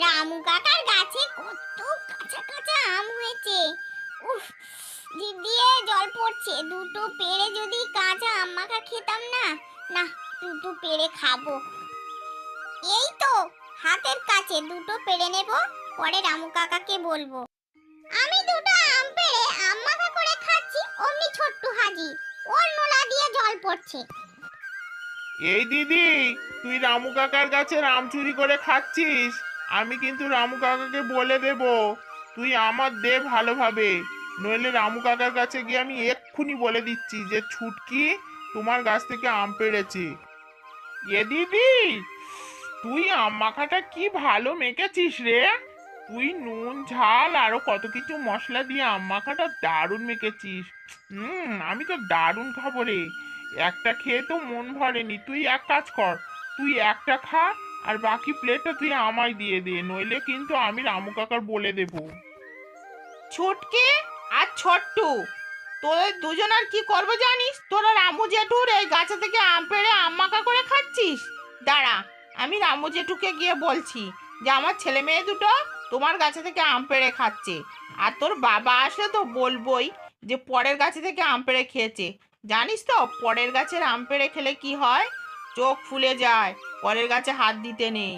রামু কাকার গাছে কত কাঁচা কাঁচা আম হয়েছে। উফ জিভ দিয়ে জল পড়ছে। দুটো পেড়ে যদি কাঁচা আম মাখা খেতাম না না, দুটো পেড়ে খাব। এই তো, হাতের কাছে দুটো পেড়ে নেব, পরে রামু কাকাকে বলব। আমি দুটো আম পেড়ে আম মাখা করে খাচ্ছি, অমনি ছোট্ট হাজি। ওর নোলা দিয়ে জল পড়ছে। এই দিদি, তুই রামু কাকার কাছে আম চুরি করে খাচ্ছিস? আমি কিন্তু রামু কাকাকে বলে দেব। তুই আমার দে ভালোভাবে। নইলে রামু কাকার কাছে গিয়ে আমি এক্ষুনি বলে দিচ্ছি যে ছুটকি তোমার গাছ থেকে আম পেড়েছে। এ দিদি, তুই আম মাখাটা কি ভালো মেখেছিস রে? তুই নুন, ঝাল, আরও কত কিছু মশলা দিয়ে আম মাখাটা দারুণ মেখেছিস। হুম, আমি তো দারুণ খাব রে। একটা খেয়ে তো মন ভরেনি। তুই এক কাজ কর, তুই একটা খা আর বাকি প্লেটটা তুই আমায় দিয়ে দে, নইলে কিন্তু আমি রামু কাকার বলে দেব। ছুটকে আর ছোট্টু, তোদের দুজন আর কি করব জানিস? তোরা রামু জেঠুর এই গাছে থেকে আম পেড়ে আম মাখা করে খাচ্ছিস? দাঁড়া, আমি রামু জেঠুকে গিয়ে বলছি যে আমার ছেলে মেয়ে দুটো তোমার গাছে থেকে আম পেড়ে খাচ্ছে। আর তোর বাবা আসলে তো বলবোই যে পরের গাছে থেকে আম পেড়ে খেয়েছে। জানিস তো, পরের গাছের আম পেড়ে খেলে কি হয়? চোখ ফুলে যায়। পরের গাছে হাত দিতে নেই।